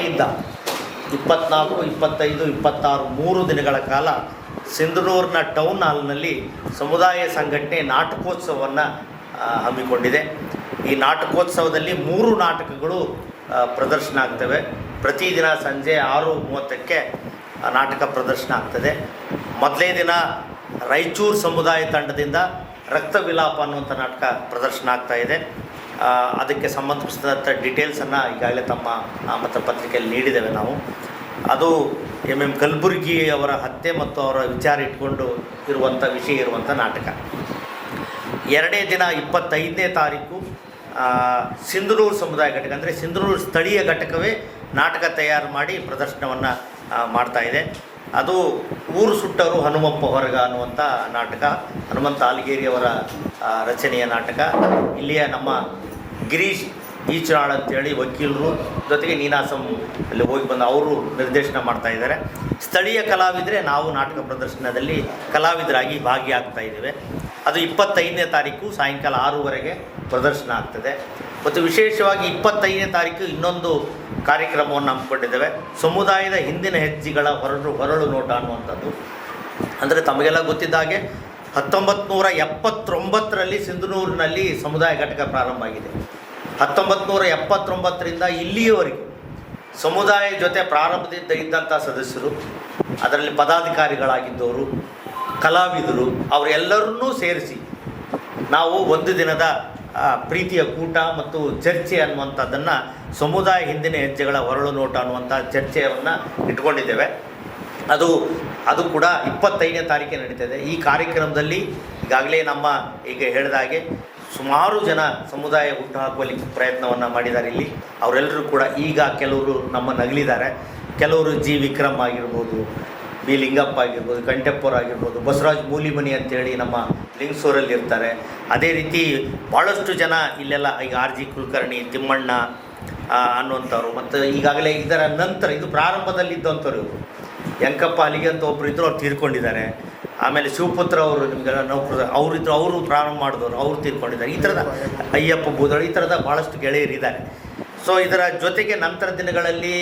ನಾಳೆಯಿಂದ ಇಪ್ಪತ್ನಾಲ್ಕು ಇಪ್ಪತ್ತೈದು ಇಪ್ಪತ್ತಾರು ಮೂರು ದಿನಗಳ ಕಾಲ ಸಿಂಧನೂರಿನ ಟೌನ್ ಹಾಲ್ನಲ್ಲಿ ಸಮುದಾಯ ಸಂಘಟನೆ ನಾಟಕೋತ್ಸವವನ್ನು ಹಮ್ಮಿಕೊಂಡಿದೆ. ಈ ನಾಟಕೋತ್ಸವದಲ್ಲಿ ಮೂರು ನಾಟಕಗಳು ಪ್ರದರ್ಶನ ಆಗ್ತವೆ. ಪ್ರತಿದಿನ ಸಂಜೆ ಆರು ಮೂವತ್ತಕ್ಕೆ ನಾಟಕ ಪ್ರದರ್ಶನ ಆಗ್ತದೆ. ಮೊದಲೇ ದಿನ ರಾಯಚೂರು ಸಮುದಾಯ ತಂಡದಿಂದ ರಕ್ತ ವಿಲಾಪ ಅನ್ನುವಂಥ ನಾಟಕ ಪ್ರದರ್ಶನ ಆಗ್ತಾ ಇದೆ. ಆ, ಅದಕ್ಕೆ ಸಂಬಂಧಿಸಿದಂಥ ಡೀಟೇಲ್ಸನ್ನು ಈಗಾಗಲೇ ತಮ್ಮ ನಾಮಪತ್ರ ಪತ್ರಿಕೆಯಲ್ಲಿ ನೀಡಿದ್ದೇವೆ ನಾವು. ಅದು ಎಂ ಎಂ ಕಲಬುರ್ಗಿ ಅವರ ಹತ್ಯೆ ಮತ್ತು ಅವರ ವಿಚಾರ ಇಟ್ಕೊಂಡು ಇರುವಂಥ ವಿಷಯ ಇರುವಂಥ ನಾಟಕ. ಎರಡನೇ ದಿನ ಇಪ್ಪತ್ತೈದನೇ ತಾರೀಕು ಸಿಂಧನೂರು ಸಮುದಾಯ ಘಟಕ ಅಂದರೆ ಸಿಂಧನೂರು ಸ್ಥಳೀಯ ಘಟಕವೇ ನಾಟಕ ತಯಾರು ಮಾಡಿ ಪ್ರದರ್ಶನವನ್ನು ಇದೆ. ಅದು ಊರು ಸುಟ್ಟರು ಹನುಮಪ್ಪ ಹೊರಗ ಅನ್ನುವಂಥ ನಾಟಕ, ಹನುಮಂತ ಆಲ್ಗೇರಿಯವರ ರಚನೆಯ ನಾಟಕ. ಇಲ್ಲಿಯ ನಮ್ಮ ಗಿರೀಶ್ ಈಚನಾಳ್ ಅಂತೇಳಿ ವಕೀಲರು ಜೊತೆಗೆ ನೀನಾಸಂ ಅಲ್ಲಿ ಹೋಗಿ ಬಂದು ಅವರು ನಿರ್ದೇಶನ ಮಾಡ್ತಾ ಇದ್ದಾರೆ. ಸ್ಥಳೀಯ ಕಲಾವಿದರೆ ನಾವು ನಾಟಕ ಪ್ರದರ್ಶನದಲ್ಲಿ ಕಲಾವಿದರಾಗಿ ಭಾಗಿಯಾಗ್ತಾ ಇದ್ದೇವೆ. ಅದು ಇಪ್ಪತ್ತೈದನೇ ತಾರೀಕು ಸಾಯಂಕಾಲ ಆರೂವರೆಗೆ ಪ್ರದರ್ಶನ ಆಗ್ತದೆ. ಮತ್ತು ವಿಶೇಷವಾಗಿ ಇಪ್ಪತ್ತೈದನೇ ತಾರೀಕು ಇನ್ನೊಂದು ಕಾರ್ಯಕ್ರಮವನ್ನು ಹಮ್ಮಿಕೊಂಡಿದ್ದೇವೆ. ಸಮುದಾಯದ ಹಿಂದಿನ ಹೆಜ್ಜೆಗಳ ಹೊರಡು ಹೊರಳು ನೋಟ ಅನ್ನುವಂಥದ್ದು. ಅಂದರೆ ತಮಗೆಲ್ಲ ಗೊತ್ತಿದ್ದ ಹಾಗೆ ಹತ್ತೊಂಬತ್ತು ನೂರ ಎಪ್ಪತ್ತೊಂಬತ್ತರಲ್ಲಿ ಸಿಂಧನೂರಿನಲ್ಲಿ ಸಮುದಾಯ ಘಟಕ ಪ್ರಾರಂಭ ಆಗಿದೆ. ಹತ್ತೊಂಬತ್ತು ನೂರ ಎಪ್ಪತ್ತೊಂಬತ್ತರಿಂದ ಇಲ್ಲಿಯವರೆಗೆ ಸಮುದಾಯ ಜೊತೆ ಪ್ರಾರಂಭದಿಂದ ಇದ್ದಂಥ ಸದಸ್ಯರು, ಅದರಲ್ಲಿ ಪದಾಧಿಕಾರಿಗಳಾಗಿದ್ದವರು, ಕಲಾವಿದರು, ಅವರೆಲ್ಲರನ್ನೂ ಸೇರಿಸಿ ನಾವು ಒಂದು ದಿನದ ಪ್ರೀತಿಯ ಕೂಟ ಮತ್ತು ಚರ್ಚೆ ಅನ್ನುವಂಥದ್ದನ್ನು ಸಮುದಾಯ ಹಿಂದಿನ ಹೆಜ್ಜೆಗಳ ಹೊರಳು ನೋಟ ಅನ್ನುವಂಥ ಚರ್ಚೆಯನ್ನು ಇಟ್ಕೊಂಡಿದ್ದೇವೆ ಅದು ಅದು ಕೂಡ ಇಪ್ಪತ್ತೈದನೇ ತಾರೀಕೆ ನಡೀತದೆ. ಈ ಕಾರ್ಯಕ್ರಮದಲ್ಲಿ ಈಗಾಗಲೇ ನಮ್ಮ ಈಗ ಹೇಳಿದ ಹಾಗೆ ಸುಮಾರು ಜನ ಸಮುದಾಯ ಹುಟ್ಟುಹಾಕುವಲ್ಲಿ ಪ್ರಯತ್ನವನ್ನು ಮಾಡಿದ್ದಾರೆ ಇಲ್ಲಿ. ಅವರೆಲ್ಲರೂ ಕೂಡ ಈಗ ಕೆಲವರು ನಮ್ಮ ನಗಲಿದ್ದಾರೆ. ಕೆಲವರು ಜಿ ವಿಕ್ರಮ್ ಆಗಿರ್ಬೋದು, ಬಿ ಲಿಂಗಪ್ಪ ಆಗಿರ್ಬೋದು ಕಂಟೆಪ್ಪರ್ ಆಗಿರ್ಬೋದು, ಬಸವರಾಜ್ ಮೂಲಿಮನಿ ಅಂತೇಳಿ ನಮ್ಮ ಲಿಂಗ್ಸೂರಲ್ಲಿ ಇರ್ತಾರೆ ಅದೇ ರೀತಿ ಭಾಳಷ್ಟು ಜನ ಇಲ್ಲೆಲ್ಲ ಈಗ ಆರ್ ಜಿ ಕುಲಕರ್ಣಿ, ತಿಮ್ಮಣ್ಣ ಅನ್ನುವಂಥವ್ರು. ಮತ್ತು ಈಗಾಗಲೇ ಇದರ ನಂತರ, ಇದು ಪ್ರಾರಂಭದಲ್ಲಿ ಇದ್ದಂಥವ್ರು ಇವರು. ಯಂಕಪ್ಪ ಅಲಿಗೆ ಅಂತ ಒಬ್ಬರು ಇದ್ದರು ಅವ್ರು ತೀರ್ಕೊಂಡಿದ್ದಾರೆ. ಆಮೇಲೆ ಶಿವಪುತ್ರ ಅವರು ನಿಮಗೆಲ್ಲ ನೌಕರ ಅವರಿದ್ರು ಅವರು ಪ್ರಾರಂಭ ಮಾಡಿದವರು, ಅವರು ತೀರ್ಕೊಂಡಿದ್ದಾರೆ. ಈ ಥರದ ಅಯ್ಯಪ್ಪ ಬೂದಳು ಈ ಥರದ ಭಾಳಷ್ಟು ಗೆಳೆಯರಿದ್ದಾರೆ ಸೊ ಇದರ ಜೊತೆಗೆ ನಂತರ ದಿನಗಳಲ್ಲಿ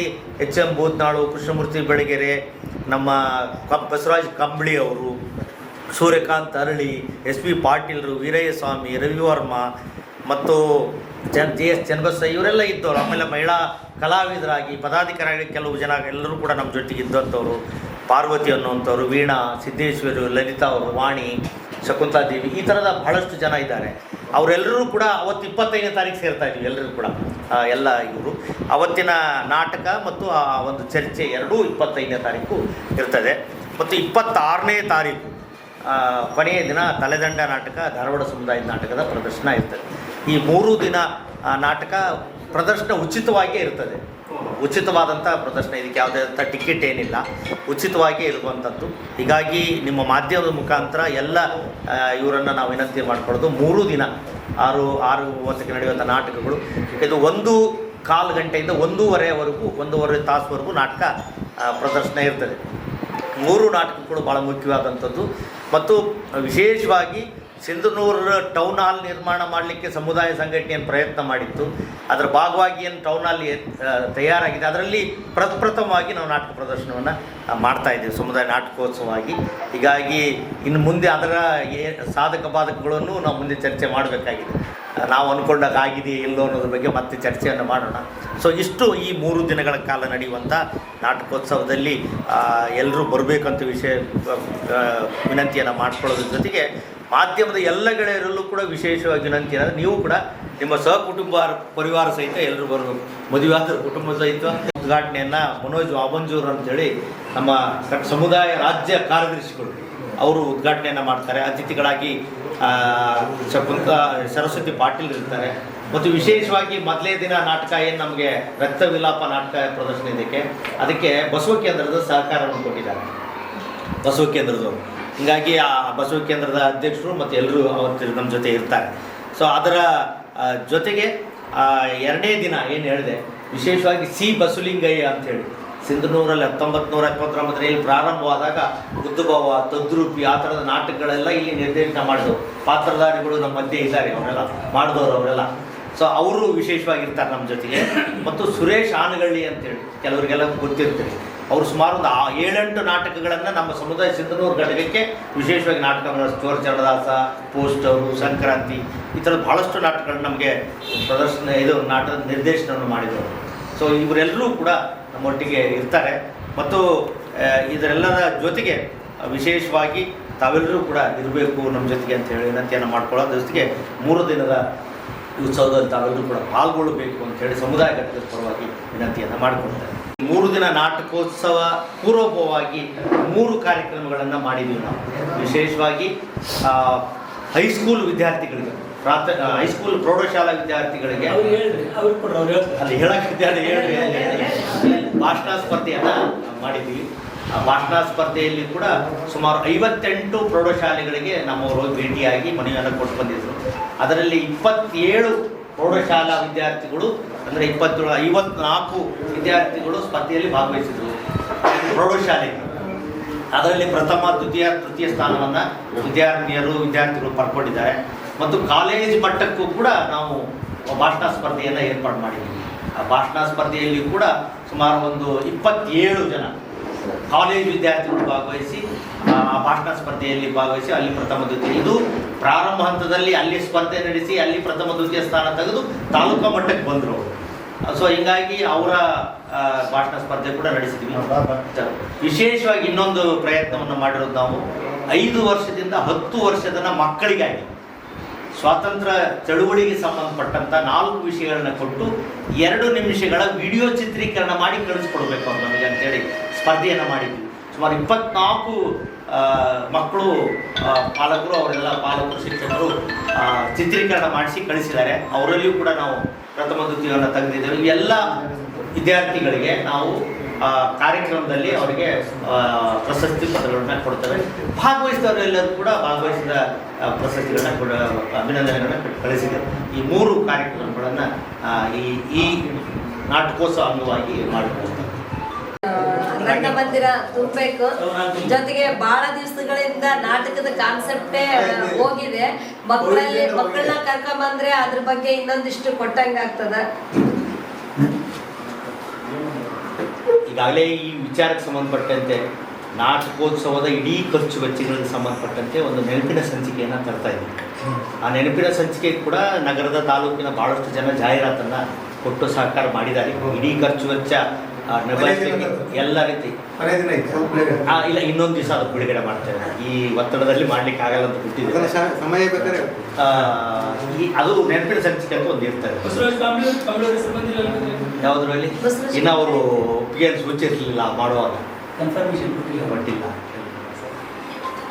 ಎಚ್ ಎಂ ಬೂತ್ನಾಳು ಕೃಷ್ಣಮೂರ್ತಿ ಬೆಳಗೆರೆ, ನಮ್ಮ ಕ, ಬಸವರಾಜ್ ಕಂಬಳಿ ಅವರು, ಸೂರ್ಯಕಾಂತ್ ಅರಳಿ, ಎಸ್ ಪಿ ಪಾಟೀಲ್ರು ವೀರಯ್ಯ ಸ್ವಾಮಿ ರವಿವರ್ಮ ಮತ್ತು ಜನ್, ಜಿ ಎಸ್ ಚನ್ನಬಸ ಇವರೆಲ್ಲ ಇದ್ದವರು. ಆಮೇಲೆ ಮಹಿಳಾ ಕಲಾವಿದರಾಗಿ ಪದಾಧಿಕಾರಿ ಕೆಲವು ಜನ, ಎಲ್ಲರೂ ಕೂಡ ನಮ್ಮ ಜೊತೆಗೆ ಇದ್ದಂಥವ್ರು. ಪಾರ್ವತಿ ಅನ್ನುವಂಥವ್ರು, ವೀಣಾ, ಸಿದ್ದೇಶ್ವರಿ, ಲಲಿತಾ ಅವರು, ವಾಣಿ ಶಕುಂತಾದೇವಿ ಈ ಥರದ ಬಹಳಷ್ಟು ಜನ ಇದ್ದಾರೆ. ಅವರೆಲ್ಲರೂ ಕೂಡ ಅವತ್ತು ಇಪ್ಪತ್ತೈದನೇ ತಾರೀಕು ಸೇರ್ತಾ ಇದ್ವಿ, ಎಲ್ಲರೂ ಕೂಡ. ಎಲ್ಲ ಇವರು. ಅವತ್ತಿನ ನಾಟಕ ಮತ್ತು ಆ ಒಂದು ಚರ್ಚೆ ಎರಡೂ ಇಪ್ಪತ್ತೈದನೇ ತಾರೀಕು ಇರ್ತದೆ. ಮತ್ತು ಇಪ್ಪತ್ತಾರನೇ ತಾರೀಕು ಕೊನೆಯ ದಿನ ತಲೆದಂಡ ನಾಟಕ, ಧಾರವಾಡ ಸಮುದಾಯದ ನಾಟಕದ ಪ್ರದರ್ಶನ ಇರ್ತದೆ. ಈ ಮೂರು ದಿನ ನಾಟಕ ಪ್ರದರ್ಶನ ಉಚಿತವಾಗಿಯೇ ಇರ್ತದೆ. ಉಚಿತವಾದಂಥ ಪ್ರದರ್ಶನ. ಇದಕ್ಕೆ ಯಾವುದೇ ಅಂಥ ಟಿಕೆಟ್ ಏನಿಲ್ಲ. ಉಚಿತವಾಗಿ ಇರುವಂಥದ್ದು ಹೀಗಾಗಿ ನಿಮ್ಮ ಮಾಧ್ಯಮದ ಮುಖಾಂತರ ಎಲ್ಲ ಇವರನ್ನು ನಾವು ವಿನಂತಿ ಮಾಡಿಕೊಳ್ಳೋದು. ಮೂರು ದಿನ, ಆರು ಆರು ಮೂವತ್ತಕ್ಕೆ ನಡೆಯುವಂಥ ನಾಟಕಗಳು. ಇದು ಒಂದು ಕಾಲು ಗಂಟೆಯಿಂದ ಒಂದೂವರೆವರೆಗೂ, ಒಂದೂವರೆ ತಾಸುವರೆಗೂ ನಾಟಕ ಪ್ರದರ್ಶನ ಇರ್ತದೆ. ಮೂರು ನಾಟಕಗಳು ಭಾಳ ಮುಖ್ಯವಾದಂಥದ್ದು. ಮತ್ತು ವಿಶೇಷವಾಗಿ ಸಿಂಧನೂರು ಟೌನ್ ಹಾಲ್ ನಿರ್ಮಾಣ ಮಾಡಲಿಕ್ಕೆ ಸಮುದಾಯ ಸಂಘಟನೆಯನ್ನು ಪ್ರಯತ್ನ ಮಾಡಿತ್ತು. ಅದರ ಭಾಗವಾಗಿ ಏನು ಟೌನ್ ಹಾಲ್ ತಯಾರಾಗಿದೆ. ಅದರಲ್ಲಿ ಪ್ರಪ್ರಥಮವಾಗಿ ನಾವು ನಾಟಕ ಪ್ರದರ್ಶನವನ್ನು ಮಾಡ್ತಾ ಇದ್ದೀವಿ. ಸಮುದಾಯ ನಾಟಕೋತ್ಸವವಾಗಿ. ಹೀಗಾಗಿ ಇನ್ನು ಮುಂದೆ ಅದರ ಸಾಧಕ ಬಾಧಕಗಳನ್ನು ನಾವು ಮುಂದೆ ಚರ್ಚೆ ಮಾಡಬೇಕಾಗಿದೆ. ನಾವು ಅಂದ್ಕೊಂಡಾಗ ಆಗಿದೆಯೇ ಇಲ್ಲೋ ಅನ್ನೋದ್ರ ಬಗ್ಗೆ ಮತ್ತೆ ಚರ್ಚೆಯನ್ನು ಮಾಡೋಣ. ಸೊ ಇಷ್ಟು ಈ ಮೂರು ದಿನಗಳ ಕಾಲ ನಡೆಯುವಂಥ ನಾಟಕೋತ್ಸವದಲ್ಲಿ ಎಲ್ಲರೂ ಬರಬೇಕಂತ ವಿಷಯ ವಿನಂತಿಯನ್ನು ಮಾಡಿಕೊಳ್ಳೋದ್ರ ಜೊತೆಗೆ ಮಾಧ್ಯಮದ ಎಲ್ಲ ಗೆಳೆಯರಲ್ಲೂ ಕೂಡ ವಿಶೇಷವಾಗಿ ವಿನಂತಿ ಏನಂದರೆ ನೀವು ಕೂಡ ನಿಮ್ಮ ಸಹಕುಟುಂಬ ಪರಿವಾರ ಸಹಿತ ಎಲ್ಲರೂ ಬರಬೇಕು. ಮದುವೆಯಾದ ಕುಟುಂಬ ಸಹಿತ ಉದ್ಘಾಟನೆಯನ್ನು ಮನೋಜ್ ವಾಬಂಜೂರ್ ಅಂತೇಳಿ ನಮ್ಮ ಸಮುದಾಯ ರಾಜ್ಯ ಕಾರ್ಯದರ್ಶಿಗಳು ಅವರು ಉದ್ಘಾಟನೆಯನ್ನು ಮಾಡ್ತಾರೆ. ಅತಿಥಿಗಳಾಗಿ ಶಕುಂತ, ಸರಸ್ವತಿ ಪಾಟೀಲ್ ಇರ್ತಾರೆ. ಮತ್ತು ವಿಶೇಷವಾಗಿ ಮೊದಲೇ ದಿನ ನಾಟಕ ಏನು ನಮಗೆ ರಕ್ತ ವಿಲಾಪ ನಾಟಕ ಪ್ರದರ್ಶನ ಇದಕ್ಕೆ, ಅದಕ್ಕೆ ಬಸವ ಕೇಂದ್ರದ ಸಹಕಾರವನ್ನು ಕೊಟ್ಟಿದ್ದಾರೆ ಬಸವ ಕೇಂದ್ರದವರು. ಹೀಗಾಗಿ ಆ ಬಸವ ಕೇಂದ್ರದ ಅಧ್ಯಕ್ಷರು ಮತ್ತು ಎಲ್ಲರೂ ಅವತ್ತು ನಮ್ಮ ಜೊತೆ ಇರ್ತಾರೆ. ಸೊ ಅದರ ಜೊತೆಗೆ ಎರಡನೇ ದಿನ ಏನು ಹೇಳಿದೆ, ವಿಶೇಷವಾಗಿ ಸಿ ಬಸವಲಿಂಗಯ್ಯ ಅಂಥೇಳಿ ಸಿಂಧನೂರಲ್ಲಿ ಹತ್ತೊಂಬತ್ತು ನೂರ ಎಪ್ಪತ್ತೊಂಬತ್ತರಲ್ಲಿ ಪ್ರಾರಂಭವಾದಾಗ ಬುದ್ಧುಭಾವ ತದ್ರೂಪಿ, ಆ ಥರದ ನಾಟಕಗಳೆಲ್ಲ ಇಲ್ಲಿ ನಿರ್ದೇಶನ ಮಾಡಿದ್ರು ಪಾತ್ರಧಾರಿಗಳು ನಮ್ಮ ಮಧ್ಯೆ ಇದ್ದಾರೆ, ಅವರೆಲ್ಲ ಮಾಡಿದವರು ಅವರೆಲ್ಲ. ಸೊ ಅವರು ವಿಶೇಷವಾಗಿರ್ತಾರೆ ನಮ್ಮ ಜೊತೆಗೆ. ಮತ್ತು ಸುರೇಶ್ ಆನಗಳ್ಳಿ ಅಂತೇಳಿ ಕೆಲವರಿಗೆಲ್ಲ ಗೊತ್ತಿರ್ತಾರೆ. ಅವರು ಸುಮಾರು ಒಂದು ಏಳೆಂಟು ನಾಟಕಗಳನ್ನು ನಮ್ಮ ಸಮುದಾಯ ಸಿಂಧನೂರು ಘಟಕಕ್ಕೆ ವಿಶೇಷವಾಗಿ ನಾಟಕಗಳು ಚೋರ ಪೋಸ್ಟ್ ಅವರು, ಸಂಕ್ರಾಂತಿ, ಈ ಥರದ ಭಾಳಷ್ಟು ನಾಟಕಗಳು ನಮಗೆ ಪ್ರದರ್ಶನ, ಇದು ನಾಟಕದ ನಿರ್ದೇಶನವನ್ನು ಮಾಡಿದರು ಸೊ ಇವರೆಲ್ಲರೂ ಕೂಡ ನಮ್ಮೊಟ್ಟಿಗೆ ಇರ್ತಾರೆ. ಮತ್ತು ಇದರೆಲ್ಲರ ಜೊತೆಗೆ ವಿಶೇಷವಾಗಿ ತಾವೆಲ್ಲರೂ ಕೂಡ ಇರಬೇಕು ನಮ್ಮ ಜೊತೆಗೆ ಅಂತ ಹೇಳಿ ವಿನಂತಿಯನ್ನು ಮಾಡ್ಕೊಳ್ಳೋದ್ರ ಜೊತೆಗೆ ಮೂರು ದಿನದ ಉತ್ಸವದಲ್ಲಿ ತಾವೆಲ್ಲರೂ ಕೂಡ ಪಾಲ್ಗೊಳ್ಳಬೇಕು ಅಂತ ಹೇಳಿ ಸಮುದಾಯ ಘಟಕದ ಪರವಾಗಿ ವಿನಂತಿಯನ್ನು ಮಾಡಿಕೊಳ್ತಾರೆ ಮೂರು ದಿನ ನಾಟಕೋತ್ಸವ ಪೂರ್ವಭಾವವಾಗಿ ಮೂರು ಕಾರ್ಯಕ್ರಮಗಳನ್ನು ಮಾಡಿದ್ದೀವಿ ನಾವು. ವಿಶೇಷವಾಗಿ ಹೈಸ್ಕೂಲ್ ವಿದ್ಯಾರ್ಥಿಗಳಿಗೆ ಪ್ರಾಥ ಹೈಸ್ಕೂಲ್ ಪ್ರೌಢಶಾಲಾ ವಿದ್ಯಾರ್ಥಿಗಳಿಗೆ. ಅವ್ರು ಹೇಳ್ರಿ ಅವ್ರು ಕೊಡ್ರಿ ಅವ್ರು ಹೇಳ್ತಾರೆ ಅಲ್ಲಿ ಹೇಳಕ್ಕೆ ಭಾಷಣ ಸ್ಪರ್ಧೆಯನ್ನು ಮಾಡಿದ್ದೀವಿ ಆ ಭಾಷಣ ಸ್ಪರ್ಧೆಯಲ್ಲಿ ಕೂಡ ಸುಮಾರು ಐವತ್ತೆಂಟು ಪ್ರೌಢಶಾಲೆಗಳಿಗೆ ನಮ್ಮವರು ಭೇಟಿಯಾಗಿ ಮನವಿಯನ್ನು ಕೊಟ್ಟು ಬಂದಿದ್ದರು ಅದರಲ್ಲಿ ಇಪ್ಪತ್ತೇಳು ಪ್ರೌಢಶಾಲಾ ವಿದ್ಯಾರ್ಥಿಗಳು ಅಂದರೆ ಇಪ್ಪತ್ತೇಳು ಐವತ್ನಾಲ್ಕು ವಿದ್ಯಾರ್ಥಿಗಳು ಸ್ಪರ್ಧೆಯಲ್ಲಿ ಭಾಗವಹಿಸಿದರು. ಪ್ರೌಢಶಾಲೆ. ಅದರಲ್ಲಿ ಪ್ರಥಮ, ದ್ವಿತೀಯ, ತೃತೀಯ ಸ್ಥಾನವನ್ನು ವಿದ್ಯಾರ್ಥಿನಿಯರು, ವಿದ್ಯಾರ್ಥಿಗಳು ಪಡ್ಕೊಂಡಿದ್ದಾರೆ. ಮತ್ತು ಕಾಲೇಜ್ ಮಟ್ಟಕ್ಕೂ ಕೂಡ ನಾವು ಭಾಷಣ ಸ್ಪರ್ಧೆಯನ್ನು ಏರ್ಪಾಡು ಮಾಡಿದ್ದೀವಿ ಆ ಭಾಷಣ ಸ್ಪರ್ಧೆಯಲ್ಲಿ ಕೂಡ ಸುಮಾರು ಒಂದು ಇಪ್ಪತ್ತೇಳು ಜನ ಕಾಲೇಜ್ ವಿದ್ಯಾರ್ಥಿಗಳು ಭಾಗವಹಿಸಿ ಆ ಭಾಷಣ ಸ್ಪರ್ಧೆಯಲ್ಲಿ ಭಾಗವಹಿಸಿ ಅಲ್ಲಿ ಪ್ರಥಮ ದ್ವಿತೀಯ ಇದು ಪ್ರಾರಂಭ ಹಂತದಲ್ಲಿ ಅಲ್ಲಿ ಸ್ಪರ್ಧೆ ನಡೆಸಿ ಅಲ್ಲಿ ಪ್ರಥಮ ದ್ವಿತೀಯ ಸ್ಥಾನ ತೆಗೆದು ತಾಲೂಕಾ ಮಟ್ಟಕ್ಕೆ ಬಂದರು ಸೊ ಹಿಂಗಾಗಿ ಅವರ ಭಾಷಣ ಸ್ಪರ್ಧೆ ಕೂಡ ನಡೆಸಿದ್ವಿ. ವಿಶೇಷವಾಗಿ ಇನ್ನೊಂದು ಪ್ರಯತ್ನವನ್ನು ಮಾಡಿರೋದು ನಾವು. ಐದು ವರ್ಷದಿಂದ ಹತ್ತು ವರ್ಷದ ಮಕ್ಕಳಿಗಾಗಿ ಸ್ವಾತಂತ್ರ್ಯ ಚಳುವಳಿಗೆ ಸಂಬಂಧಪಟ್ಟಂತ ನಾಲ್ಕು ವಿಷಯಗಳನ್ನ ಕೊಟ್ಟು ಎರಡು ನಿಮಿಷಗಳ ವಿಡಿಯೋ ಚಿತ್ರೀಕರಣ ಮಾಡಿ ಕಳಿಸ್ಕೊಡ್ಬೇಕು ಅವ್ರು ನಮಗೆ ಅಂತೇಳಿ ಸ್ಪರ್ಧೆಯನ್ನು ಮಾಡಿದ್ವಿ. ಸುಮಾರು ಇಪ್ಪತ್ನಾಲ್ಕು ಮಕ್ಕಳು ಪಾಲಕರು, ಅವರೆಲ್ಲ ಪಾಲಕರು, ಶಿಕ್ಷಕರು ಚಿತ್ರೀಕರಣ ಮಾಡಿಸಿ ಕಳಿಸಿದ್ದಾರೆ. ಅವರಲ್ಲಿಯೂ ಕೂಡ ನಾವು ಪ್ರಥಮ, ದ್ವಿತೀಯವನ್ನು ತೆಗೆದಿದ್ದೇವೆ. ಎಲ್ಲ ವಿದ್ಯಾರ್ಥಿಗಳಿಗೆ ನಾವು ಕಾರ್ಯಕ್ರಮದಲ್ಲಿ ಅವರಿಗೆ ಪ್ರಶಸ್ತಿ ಪತ್ರಗಳನ್ನ ಕೊಡ್ತೇವೆ. ಭಾಗವಹಿಸಿದವರೆಲ್ಲರೂ ಕೂಡ ಭಾಗವಹಿಸಿದ ಪ್ರಶಸ್ತಿಗಳನ್ನ ಕೊಡ, ಅಭಿನಂದನೆಗಳನ್ನು ಕಳಿಸಿದೆ ಈ ಮೂರು ಕಾರ್ಯಕ್ರಮಗಳನ್ನು ಈ ಈ ನಾಟಕೋತ್ಸವ ಅಂಗವಾಗಿ ಮಾಡಿಕೊಡ್ತಾರೆ ರಂಗಮಂದಿರ ತುಂಬಬೇಕು. ಜೊತೆಗೆ ಬಹಳ ದಿವಸಗಳಿಂದ ನಾಟಕದ ಕಾನ್ಸೆಪ್ಟೇ ಹೋಗಿದೆ. ಮಕ್ಕಳಲ್ಲಿ ಮಕ್ಕಳನ್ನ ಕರ್ಕೊಂಬಂದ್ರೆ ಅದ್ರ ಬಗ್ಗೆ ಇನ್ನೊಂದಿಷ್ಟು ಕೊಟ್ಟಂಗ ಆಗ್ತದ. ಈಗಾಗಲೇ ಈ ವಿಚಾರಕ್ಕೆ ಸಂಬಂಧಪಟ್ಟಂತೆ ನಾಟಕೋತ್ಸವದ ಇಡೀ ಖರ್ಚು ವೆಚ್ಚಗಳಿಗೆ ಸಂಬಂಧಪಟ್ಟಂತೆ ಒಂದು ನೆನಪಿನ ಸಂಚಿಕೆಯನ್ನು ತರ್ತಾ ಇದ್ದೀವಿ ಆ ನೆನಪಿನ ಸಂಚಿಕೆ ಕೂಡ ನಗರದ ತಾಲೂಕಿನ ಭಾಳಷ್ಟು ಜನ ಜಾಹೀರಾತನ್ನು ಕೊಟ್ಟು ಸಹಕಾರ ಮಾಡಿದ್ದಾರೆ. ಇಡೀ ಖರ್ಚು ವೆಚ್ಚ ನಿಭಾಯಿಸ್ಲಿಕ್ಕೆ ಎಲ್ಲ ರೀತಿ. ಇಲ್ಲ ಇನ್ನೊಂದು ದಿವಸ ಅದು ಬಿಡುಗಡೆ ಮಾಡ್ತೇನೆ ಈ ಒತ್ತಡದಲ್ಲಿ ಮಾಡ್ಲಿಕ್ಕೆ ಆಗಲ್ಲ ಅಂತ ಬಿಟ್ಟಿದ್ದೇವೆ ಸಮಯ ಬೇಕಾದ್ರೆ ಈ ಅದು ನೆನಪಿನ ಸಂಚಿಕೆ ಅಂತ ಒಂದು ಇರ್ತಾರೆ ಯಾವುದರಲ್ಲಿ? ಇನ್ನು ಅವರು ಒಪ್ಪಿಗೆ ಸೂಚಿಸಲಿಲ್ಲ ಮಾಡುವಾಗ. ಕನ್ಫರ್ಮೇಶನ್ ಕೊಟ್ಟಿಲ್ಲ. ಕೊಟ್ಟಿಲ್ಲ.